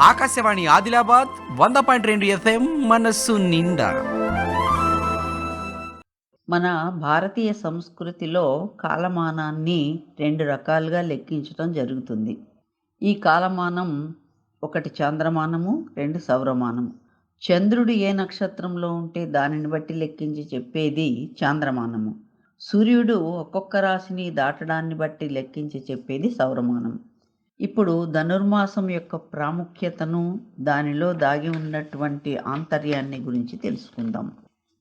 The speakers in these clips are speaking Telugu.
ఆకాశవాణి ఆదిలాబాద్ వంద పాయింట్ రెండు ఎఫ్ఎం మనస్సు నిండా. మన భారతీయ సంస్కృతిలో కాలమానాన్ని రెండు రకాలుగా లెక్కించడం జరుగుతుంది. ఈ కాలమానం ఒకటి చంద్రమానము రెండు సౌరమానము. చంద్రుడు ఏ నక్షత్రంలో ఉంటే దానిని బట్టి లెక్కించి చెప్పేది చాంద్రమానము. సూర్యుడు ఒక్కొక్క రాశిని దాటడాన్ని బట్టి లెక్కించి చెప్పేది సౌరమానం ఇప్పుడు ధనుర్మాసం యొక్క ప్రాముఖ్యతను దానిలో దాగి ఉన్నటువంటి ఆంతర్యాన్ని గురించి తెలుసుకుందాం.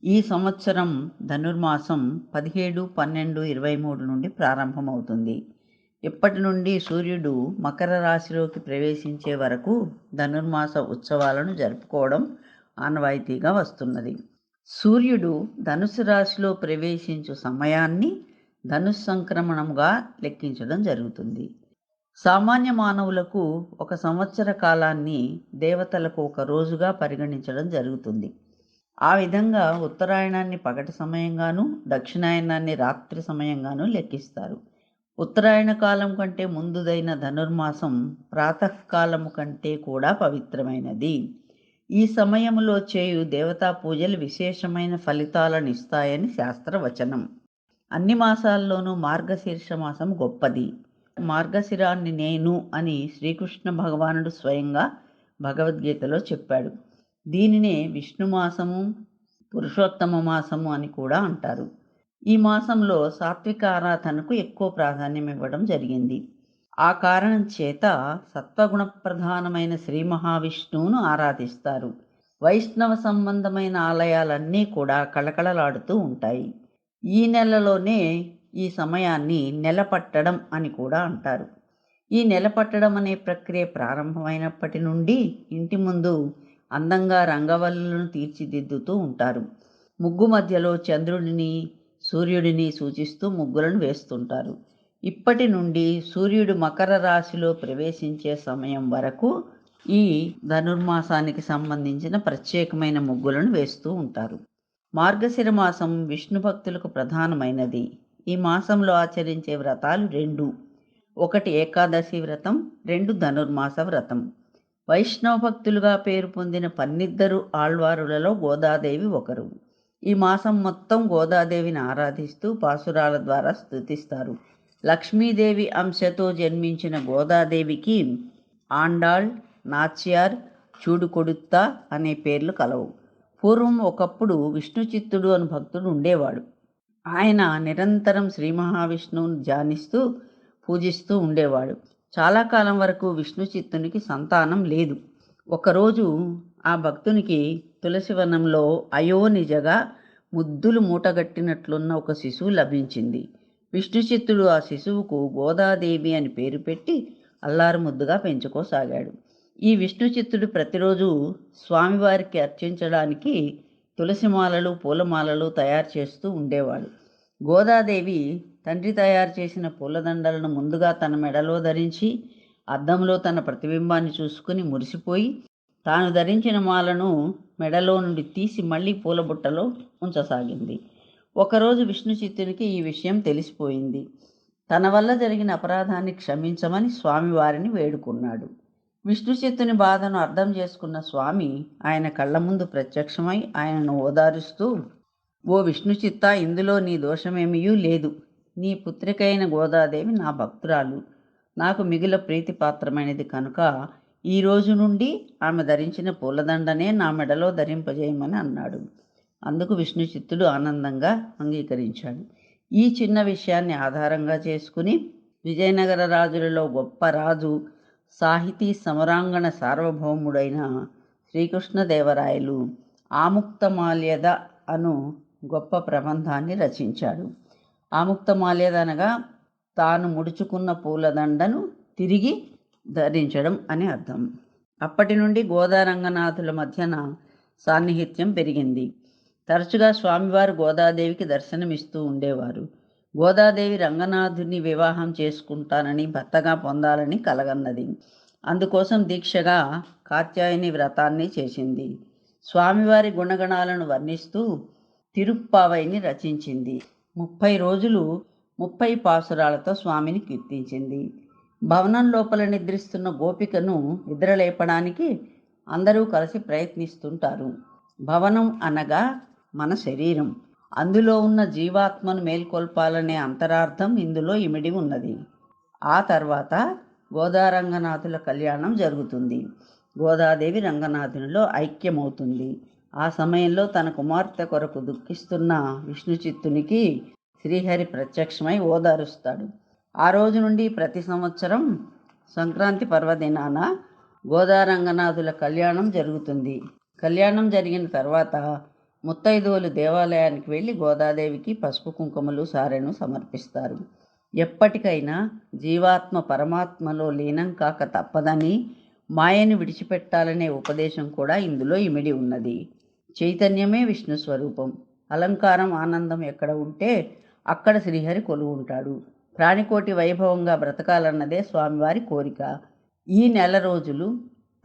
ఈ సంవత్సరం ధనుర్మాసం పదిహేడు పన్నెండు ఇరవై మూడు నుండి ప్రారంభమవుతుంది. ఇప్పటి నుండి సూర్యుడు మకర రాశిలోకి ప్రవేశించే వరకు ధనుర్మాస ఉత్సవాలను జరుపుకోవడం ఆనవాయితీగా వస్తున్నది. సూర్యుడు ధనుసు రాశిలో ప్రవేశించు సమయాన్ని ధనుస్ సంక్రమణంగా లెక్కించడం జరుగుతుంది. సామాన్య మానవులకు ఒక సంవత్సర కాలాన్ని దేవతలకు ఒక రోజుగా పరిగణించడం జరుగుతుంది. ఆ విధంగా ఉత్తరాయణాన్ని పగటి సమయంగాను దక్షిణాయనాన్ని రాత్రి సమయంగాను లెక్కిస్తారు. ఉత్తరాయణ కాలం కంటే ముందుదైన ధనుర్మాసం ప్రాతకాలము కంటే కూడా పవిత్రమైనది. ఈ సమయంలో చేయు దేవతా పూజలు విశేషమైన ఫలితాలను ఇస్తాయని శాస్త్రవచనం. అన్ని మాసాల్లోనూ మార్గశీర్ష మాసం గొప్పది. మార్గశిరాన్ని నేను అని శ్రీకృష్ణ భగవానుడు స్వయంగా భగవద్గీతలో చెప్పాడు. దీనినే విష్ణుమాసము పురుషోత్తమ మాసము అని కూడా అంటారు. ఈ మాసంలో సాత్విక ఆరాధనకు ఎక్కువ ప్రాధాన్యం ఇవ్వడం జరిగింది. ఆ కారణం చేత సత్వగుణ ప్రధానమైన శ్రీ మహావిష్ణువును ఆరాధిస్తారు. వైష్ణవ సంబంధమైన ఆలయాలన్నీ కూడా కళకళలాడుతూ ఉంటాయి. ఈ నెలలోనే ఈ సమయాన్ని నెలపట్టడం అని కూడా అంటారు. ఈ నెలపట్టడం అనే ప్రక్రియ ప్రారంభమైనప్పటి నుండి ఇంటి ముందు అందంగా రంగవల్లులను తీర్చిదిద్దుతూ ఉంటారు. ముగ్గు మధ్యలో చంద్రుడిని సూర్యుడిని సూచిస్తూ ముగ్గులను వేస్తుంటారు. ఇప్పటి నుండి సూర్యుడు మకర రాశిలో ప్రవేశించే సమయం వరకు ఈ ధనుర్మాసానికి సంబంధించిన ప్రత్యేకమైన ముగ్గులను వేస్తూ ఉంటారు. మార్గశిర మాసం విష్ణు భక్తులకు ప్రధానమైనది. ఈ మాసంలో ఆచరించే వ్రతాలు రెండు. ఒకటి ఏకాదశి వ్రతం రెండు ధనుర్మాస వ్రతం. వైష్ణవ భక్తులుగా పేరు పొందిన పన్నిద్దరు ఆళ్వారులలో గోదాదేవి ఒకరు. ఈ మాసం మొత్తం గోదాదేవిని ఆరాధిస్తూ పాసురాల ద్వారా స్తుతిస్తారు. లక్ష్మీదేవి అంశతో జన్మించిన గోదాదేవికి ఆండాళ్ నాచ్యార్ చూడుకొడుత్త అనే పేర్లు కలవు. పూర్వం ఒకప్పుడు విష్ణు చిత్తుడు అని భక్తుడు ఉండేవాడు. ఆయన నిరంతరం శ్రీ మహావిష్ణువును ధ్యానిస్తూ పూజిస్తూ ఉండేవాడు. చాలా కాలం వరకు విష్ణు చిత్తునికి సంతానం లేదు. ఒకరోజు ఆ భక్తునికి తులసివనంలో అయోనిజగా ముద్దులు మూటగట్టినట్లున్న ఒక శిశువు లభించింది. విష్ణుచిత్తుడు ఆ శిశువుకు గోదాదేవి అని పేరు పెట్టి అల్లారు ముద్దుగా పెంచుకోసాగాడు. ఈ విష్ణుచిత్తుడు ప్రతిరోజు స్వామివారికి అర్చించడానికి తులసిమాలలు పూలమాలలు తయారు చేస్తూ ఉండేవాడు. గోదాదేవి తండ్రి తయారు చేసిన పూలదండలను ముందుగా తన మెడలో ధరించి అద్దంలో తన ప్రతిబింబాన్ని చూసుకుని మురిసిపోయి తాను ధరించిన మాలను మెడలో నుండి తీసి మళ్ళీ పూలబుట్టలో ఉంచసాగింది. ఒకరోజు విష్ణు చిత్తునికి ఈ విషయం తెలిసిపోయింది. తన వల్ల జరిగిన అపరాధాన్ని క్షమించమని స్వామివారిని వేడుకున్నాడు. విష్ణుచిత్తుని బాధను అర్థం చేసుకున్న స్వామి ఆయన కళ్ళ ముందు ప్రత్యక్షమై ఆయనను ఓదారుస్తూ ఓ విష్ణు చిత్త ఇందులో నీ దోషమేమీయూ లేదు. నీ పుత్రికైన గోదాదేవి నా భక్తురాలు. నాకు మిగిల ప్రీతిపాత్రమైనది కనుక ఈ రోజు నుండి ఆమె ధరించిన పూలదండనే నా మెడలో ధరింపజేయమని అన్నాడు. అందుకు విష్ణు చిత్తుడు ఆనందంగా అంగీకరించాడు. ఈ చిన్న విషయాన్ని ఆధారంగా చేసుకుని విజయనగర రాజులలో గొప్ప రాజు సాహితీ సమరాంగణ సార్వభౌముడైన శ్రీకృష్ణదేవరాయలు ఆముక్తమాల్యద అను గొప్ప ప్రబంధాన్ని రచించాడు. ఆముక్తమాల్యద అనగా తాను ముడుచుకున్న పూలదండను తిరిగి ధరించడం అని అర్థం. అప్పటి నుండి గోదారంగనాథుల మధ్యన సాన్నిహిత్యం పెరిగింది. తరచుగా స్వామివారు గోదాదేవికి దర్శనమిస్తూ ఉండేవారు. గోదాదేవి రంగనాథుని వివాహం చేసుకుంటానని భర్తగా పొందాలని కలగన్నది. అందుకోసం దీక్షగా కాత్యాయని వ్రతాన్ని చేసింది. స్వామివారి గుణగణాలను వర్ణిస్తూ తిరుప్పావైని రచించింది. ముప్పై రోజులు ముప్పై పాసురాలతో స్వామిని కీర్తించింది. భవనం లోపల నిద్రిస్తున్న గోపికను నిద్రలేపడానికి అందరూ కలిసి ప్రయత్నిస్తుంటారు. భవనం అనగా మన శరీరం. అందులో ఉన్న జీవాత్మను మేల్కొల్పాలనే అంతరార్థం ఇందులో ఇమిడి ఉన్నది. ఆ తర్వాత గోదారంగనాథుల కళ్యాణం జరుగుతుంది. గోదాదేవి రంగనాథునిలో ఐక్యమవుతుంది. ఆ సమయంలో తన కుమార్తె కొరకు దుఃఖిస్తున్న విష్ణుచిత్తునికి శ్రీహరి ప్రత్యక్షమై ఓదారుస్తాడు. ఆ రోజు నుండి ప్రతి సంవత్సరం సంక్రాంతి పర్వదినాన గోదారంగనాథుల కళ్యాణం జరుగుతుంది. కళ్యాణం జరిగిన తర్వాత ముత్తైదువులు దేవాలయానికి వెళ్ళి గోదాదేవికి పసుపు కుంకుమలు సారెను సమర్పిస్తారు. ఎప్పటికైనా జీవాత్మ పరమాత్మలో లీనం కాక తప్పదని మాయని విడిచిపెట్టాలనే ఉపదేశం కూడా ఇందులో ఇమిడి ఉన్నది. చైతన్యమే విష్ణు స్వరూపం. అలంకారం ఆనందం ఎక్కడ ఉంటే అక్కడ శ్రీహరి కొలువు ఉంటాడు. ప్రాణికోటి వైభవంగా బ్రతకాలన్నదే స్వామివారి కోరిక. ఈ నెల రోజులు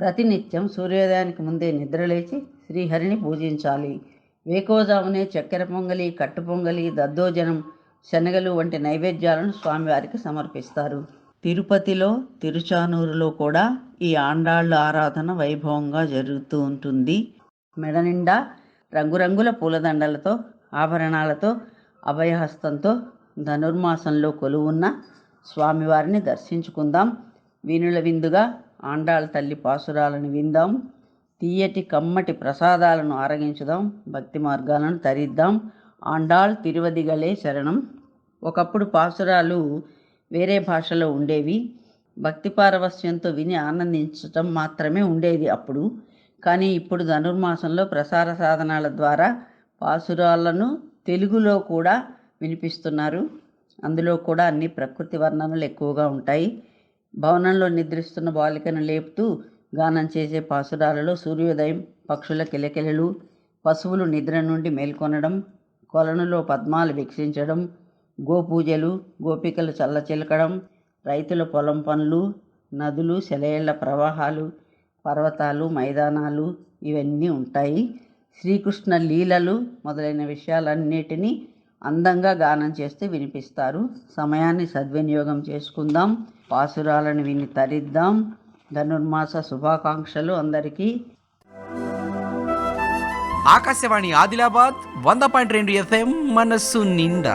ప్రతినిత్యం సూర్యోదయానికి ముందే నిద్రలేచి శ్రీహరిని పూజించాలి. వేకోజామునే చక్కెర పొంగలి కట్టు పొంగలి దద్దోజనం శనగలు వంటి నైవేద్యాలను స్వామివారికి సమర్పిస్తారు. తిరుపతిలో తిరుచానూరులో కూడా ఈ ఆండాళ్ళ ఆరాధన వైభవంగా జరుగుతూ ఉంటుంది. మెడ నిండా రంగురంగుల పూలదండలతో ఆభరణాలతో అభయహస్తంతో ధనుర్మాసంలో కొలువున్న స్వామివారిని దర్శించుకుందాం. వీణుల విందుగా ఆండాళ్ళ తల్లి పాసురాలను విందాం. తీయటి కమ్మటి ప్రసాదాలను ఆరగించుదాం భక్తి మార్గాలను తరిద్దాం. ఆండాళ్ తిరువదిగలే శరణం. ఒకప్పుడు పాసురాలు వేరే భాషలో ఉండేవి. భక్తి పారవస్యంతో విని ఆనందించటం మాత్రమే ఉండేది అప్పుడు. కానీ ఇప్పుడు ధనుర్మాసంలో ప్రసార సాధనాల ద్వారా పాసురాలను తెలుగులో కూడా వినిపిస్తున్నారు. అందులో కూడా అన్ని ప్రకృతి వర్ణనలు ఎక్కువగా ఉంటాయి. భవనంలో నిద్రిస్తున్న బాలికను లేపుతూ గానం చేసే పాసురాలలో సూర్యోదయం పక్షుల కిలకిలలు పశువులు నిద్ర నుండి మేల్కొనడం కొలనులో పద్మాలు వీక్షించడం గోపూజలు గోపికలు చల్లచిలకడం రైతుల పొలం పనులు నదులు సెలయేళ్ళ ప్రవాహాలు పర్వతాలు మైదానాలు ఇవన్నీ ఉంటాయి. శ్రీకృష్ణ లీలలు మొదలైన విషయాలన్నిటినీ అందంగా గానం చేస్తూ వినిపిస్తారు. సమయాన్ని సద్వినియోగం చేసుకుందాం. పాసురాలను విని తరిద్దాం. ధనుర్మాస శుభాకాంక్షలు అందరికీ. ఆకాశవాణి ఆదిలాబాద్ వంద పాయింట్ రెండు ఎఫ్ఎం మనస్సు నిండా.